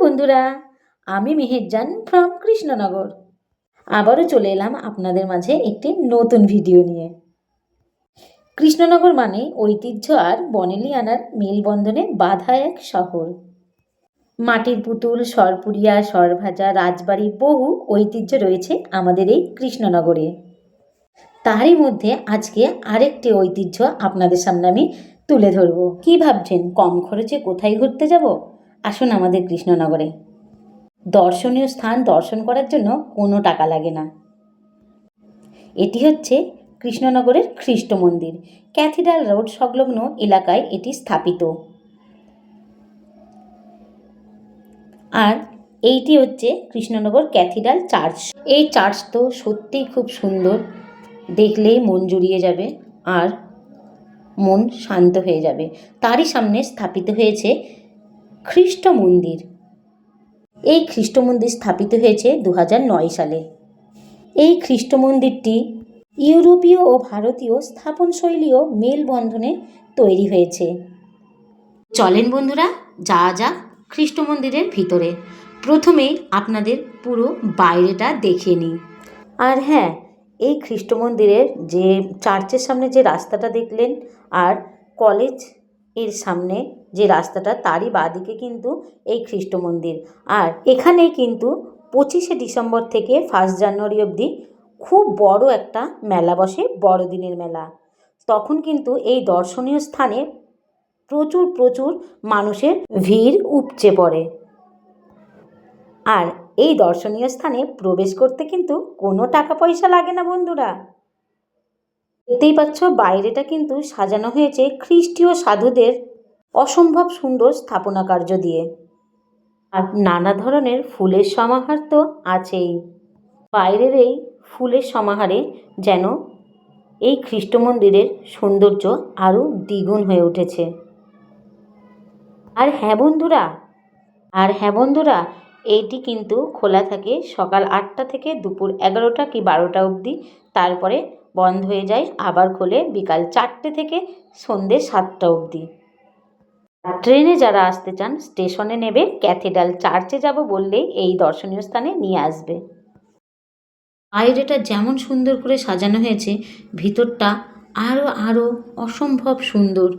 বন্ধুরা, আমি মেহেরজান ফ্রম কৃষ্ণনগর। আবারও চলে এলাম আপনাদের মাঝে একটি নতুন ভিডিও নিয়ে। কৃষ্ণনগর মানে ঐতিহ্য আর বনেলিয়ানার মেলবন্ধনে বাধা এক শহর। মাটির পুতুল সরপুরিয়া সরভাজা, রাজবাড়ি বহু ঐতিহ্য রয়েছে আমাদের এই কৃষ্ণনগরে। তারই মধ্যে আজকে আরেকটি ঐতিহ্য আপনাদের সামনে আমি তুলে ধরবো। কি ভাবছেন? কম খরচে কোথায় ঘুরতে যাব? আসুন আমাদের কৃষ্ণনগরে। দর্শনীয় স্থান দর্শন করার জন্য কোনো টাকা লাগে না। এটি হচ্ছে কৃষ্ণনগরের খ্রিস্ট মন্দির। ক্যাথিড্রাল রোড সংলগ্ন এলাকায় এটি স্থাপিত। আর এইটি হচ্ছে কৃষ্ণনগর ক্যাথিড্রাল চার্চ। এই চার্চ তো সত্যিই খুব সুন্দর। দেখলেই মন জুড়িয়ে যাবে আর মন শান্ত হয়ে যাবে। তারই সামনে স্থাপিত হয়েছে খ্রিস্ট মন্দির এই খ্রিস্ট মন্দির স্থাপিত হয়েছে দু নয় সালে। এই খ্রিস্ট মন্দিরটি ইউরোপীয় ও ভারতীয় স্থাপনশৈলীও মেলবন্ধনে তৈরি হয়েছে। চলেন বন্ধুরা যা যা খ্রিস্ট মন্দিরের ভিতরে। প্রথমেই আপনাদের পুরো বাইরেটা দেখে নিই। আর হ্যাঁ এই খ্রিস্ট মন্দিরের যে চার্চের সামনে যে রাস্তাটা দেখলেন আর কলেজের সামনে যে রাস্তাটা তারই বাদিকে কিন্তু এই খ্রিস্ট মন্দির। আর এখানে কিন্তু পঁচিশে ডিসেম্বর থেকে ফার্স্ট জানুয়ারি অবধি খুব বড় একটা মেলা বসে, বড়দিনের মেলা। তখন কিন্তু এই দর্শনীয় স্থানে প্রচুর প্রচুর মানুষের ভিড় উপচে পড়ে। আর এই দর্শনীয় স্থানে প্রবেশ করতে কিন্তু কোনো টাকা পয়সা লাগে না বন্ধুরা। দেখতেই পাচ্ছ, বাইরেটা কিন্তু সাজানো হয়েছে খ্রিস্টীয় সাধুদের অসম্ভব সুন্দর স্থাপনা কার্য দিয়ে। আর নানা ধরনের ফুলের সমাহার তো আছেই। বাইরের এই ফুলের সমাহারে যেন এই খ্রিস্ট মন্দিরের সৌন্দর্য আরও দ্বিগুণ হয়ে উঠেছে। আর হ্যাঁ বন্ধুরা, আর হ্যাঁ বন্ধুরা, এইটি কিন্তু খোলা থাকে সকাল আটটা থেকে দুপুর এগারোটা কি বারোটা অবধি। তারপরে বন্ধ হয়ে যায়, আবার খোলে বিকাল চারটে থেকে সন্ধ্যে সাতটা অবধি। ট্রেনে যারা আসতে চান, স্টেশনে নেবে ক্যাথিড্রাল চার্চে যাব বললেই এই দর্শনীয় স্থানে নিয়ে আসবে। বাইরেটা যেমন সুন্দর করে সাজানো হয়েছে, ভিতরটা আরও আরও অসম্ভব সুন্দর।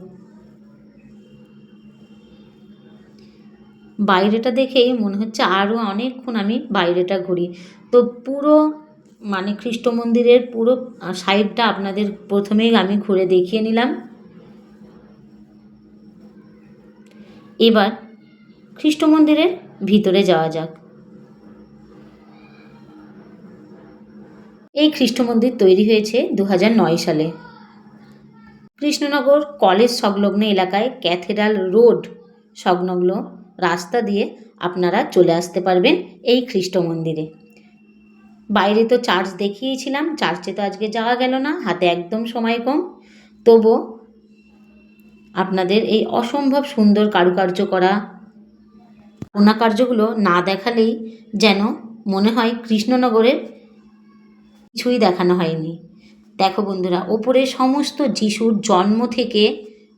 বাইরেটা দেখেই মনে হচ্ছে আরও অনেকক্ষণ আমি বাইরেটা ঘুরি। তো পুরো মানে খ্রিস্ট মন্দিরের পুরো সাইডটা আপনাদের প্রথমেই আমি ঘুরে দেখিয়ে নিলাম। এবার খ্রিস্ট মন্দিরের ভিতরে যাওয়া যাক। এই খ্রিস্ট মন্দির তৈরি হয়েছে দু সালে। কৃষ্ণনগর কলেজ সংলগ্ন এলাকায় ক্যাথেড্রাল রোড সংলগ্ন রাস্তা দিয়ে আপনারা চলে আসতে পারবেন এই খ্রিস্ট মন্দিরে। বাইরে তো চার্চ দেখিয়েছিলাম, চার্চে তো আজকে যাওয়া গেল না, হাতে একদম সময় কম। তবু আপনাদের এই অসম্ভব সুন্দর কারুকার্য করা কার্যগুলো না দেখালেই যেন মনে হয় কৃষ্ণনগরের কিছুই দেখানো হয়নি। দেখো বন্ধুরা, ওপরে সমস্ত যিশুর জন্ম থেকে,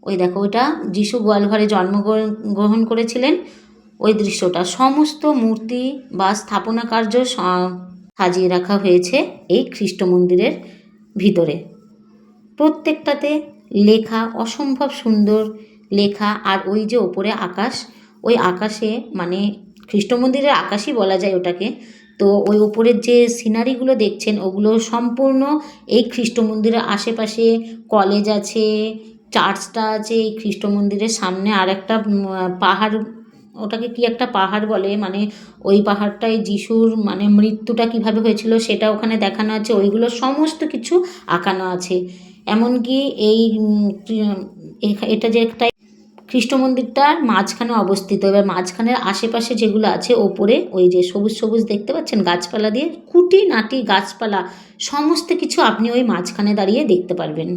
ওই দেখো ওটা যিশু গোয়ালঘরে জন্মগ্রহণ করেছিলেন, ওই দৃশ্যটা। সমস্ত মূর্তি বা স্থাপনা কার্য সাজিয়ে রাখা হয়েছে এই খ্রিস্ট মন্দিরের ভিতরে। প্রত্যেকটাতে লেখা অসম্ভব সুন্দর লেখা আর ওই যে ওপরে আকাশ, ওই আকাশে মানে খ্রিস্ট মন্দিরের আকাশই বলা যায় ওটাকে। তো ওই ওপরের যে সিনারিগুলো দেখছেন, ওগুলো সম্পূর্ণ এই খ্রিস্ট মন্দিরের আশেপাশে কলেজ আছে চার্চটা আছে এই খ্রিস্ট মন্দিরের সামনে। আর একটা পাহাড়, ওটাকে কি একটা পাহাড় বলে? মানে ওই পাহাড়টায় যিশুর মানে মৃত্যুটা কীভাবে হয়েছিল সেটা ওখানে দেখানো আছে। ওইগুলো সমস্ত কিছু আঁকানো আছে। এমনকি এই এটা যে একটা খ্রিস্ট মন্দিরটার মাঝখানে অবস্থিত। এবার মাঝখানের আশেপাশে যেগুলো আছে, ওপরে ওই যে সবুজ সবুজ দেখতে পাচ্ছেন, গাছপালা দিয়ে খুঁটি, নাটি, গাছপালা, সমস্ত কিছু আপনি ওই মাঝখানে দাঁড়িয়ে দেখতে পারবেন।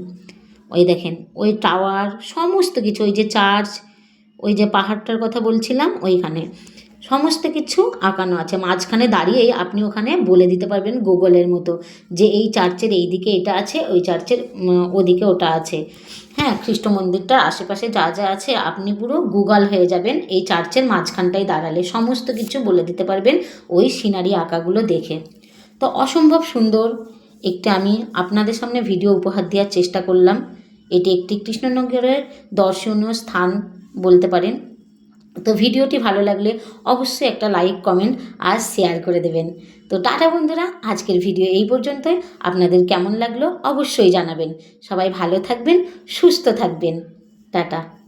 ওই দেখেন, ওই টাওয়ার, সমস্ত কিছু, ওই যে চার্চ, ওই যে পাহাড়টার কথা বলছিলাম, ওইখানে। সমস্ত কিছু আঁকানো আছে। মাঝখানে দাঁড়িয়েই আপনি ওখানে বলে দিতে পারবেন গুগলের মতো যে এই চার্চের এই দিকে এটা আছে, ওই চার্চের ওদিকে ওটা আছে। হ্যাঁ খ্রিস্ট মন্দিরটার আশেপাশে যা যা আছে আপনি পুরো গুগল হয়ে যাবেন এই চার্চের মাঝখানটায় দাঁড়ালে। সমস্ত কিছু বলে দিতে পারবেন ওই সিনারি আঁকাগুলো দেখে। তো অসম্ভব সুন্দর একটি আমি আপনাদের সামনে ভিডিও উপহার দেওয়ার চেষ্টা করলাম। এটি একটি কৃষ্ণনগরের দর্শনীয় স্থান বলতে পারেন। তো ভিডিওটি ভালো লাগলে অবশ্যই একটা লাইক কমেন্ট আর শেয়ার করে দেবেন। তো টাটা বন্ধুরা, আজকের ভিডিও এই পর্যন্তই। আপনাদের কেমন লাগল অবশ্যই জানাবেন। সবাই ভালো থাকবেন, সুস্থ থাকবেন। টাটা।